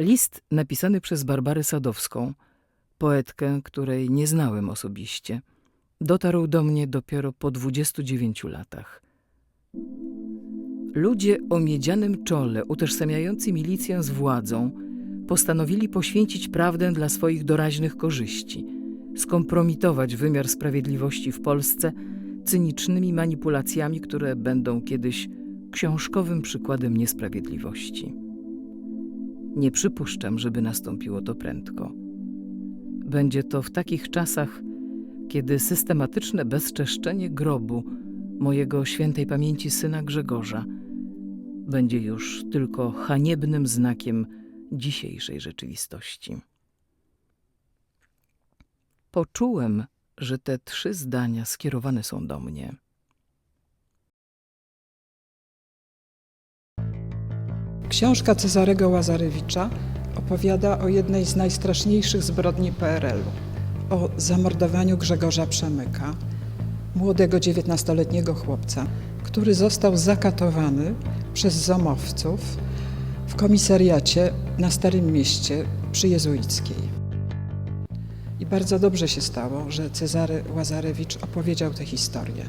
List napisany przez Barbarę Sadowską, poetkę, której nie znałem osobiście, dotarł do mnie dopiero po 29 latach. Ludzie o miedzianym czole, utożsamiający milicję z władzą, postanowili poświęcić prawdę dla swoich doraźnych korzyści, skompromitować wymiar sprawiedliwości w Polsce cynicznymi manipulacjami, które będą kiedyś książkowym przykładem niesprawiedliwości. Nie przypuszczam, żeby nastąpiło to prędko. Będzie to w takich czasach, kiedy systematyczne bezczeszczenie grobu mojego świętej pamięci syna Grzegorza będzie już tylko haniebnym znakiem dzisiejszej rzeczywistości. Poczułem, że te trzy zdania skierowane są do mnie. Książka Cezarego Łazarewicza opowiada o jednej z najstraszniejszych zbrodni PRL-u o zamordowaniu Grzegorza Przemyka, młodego dziewiętnastoletniego chłopca, który został zakatowany przez zomowców w komisariacie na Starym Mieście przy Jezuickiej. I bardzo dobrze się stało, że Cezary Łazarewicz opowiedział tę historię.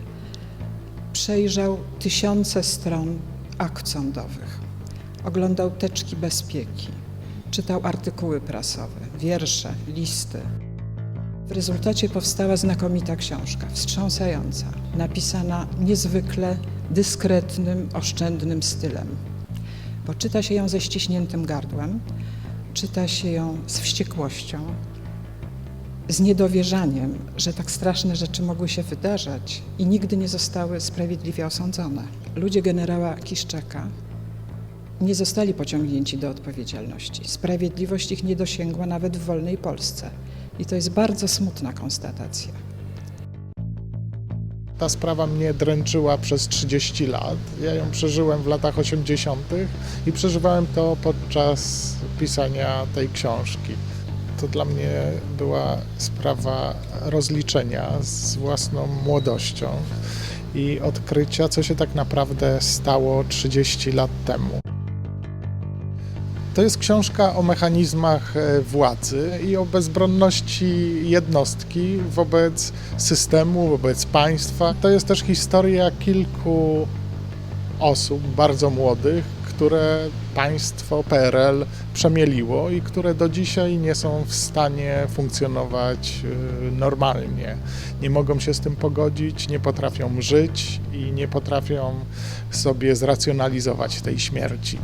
Przejrzał tysiące stron akt sądowych oglądał teczki bezpieki, czytał artykuły prasowe, wiersze, listy. W rezultacie powstała znakomita książka, wstrząsająca, napisana niezwykle dyskretnym, oszczędnym stylem. Bo czyta się ją ze ściśniętym gardłem, czyta się ją z wściekłością, z niedowierzaniem, że tak straszne rzeczy mogły się wydarzać i nigdy nie zostały sprawiedliwie osądzone. Ludzie generała Kiszczaka nie zostali pociągnięci do odpowiedzialności. Sprawiedliwość ich nie dosięgła nawet w wolnej Polsce. I to jest bardzo smutna konstatacja. Ta sprawa mnie dręczyła przez 30 lat. Ja ją przeżyłem w latach 80. i przeżywałem to podczas pisania tej książki. To dla mnie była sprawa rozliczenia z własną młodością i odkrycia, co się tak naprawdę stało 30 lat temu. To jest książka o mechanizmach e, władzy i o bezbronności jednostki wobec systemu, wobec państwa. To jest też historia kilku osób bardzo młodych, które państwo PRL przemieliło i które do dzisiaj nie są w stanie funkcjonować e, normalnie. Nie mogą się z tym pogodzić, nie potrafią żyć i nie potrafią sobie zracjonalizować tej śmierci.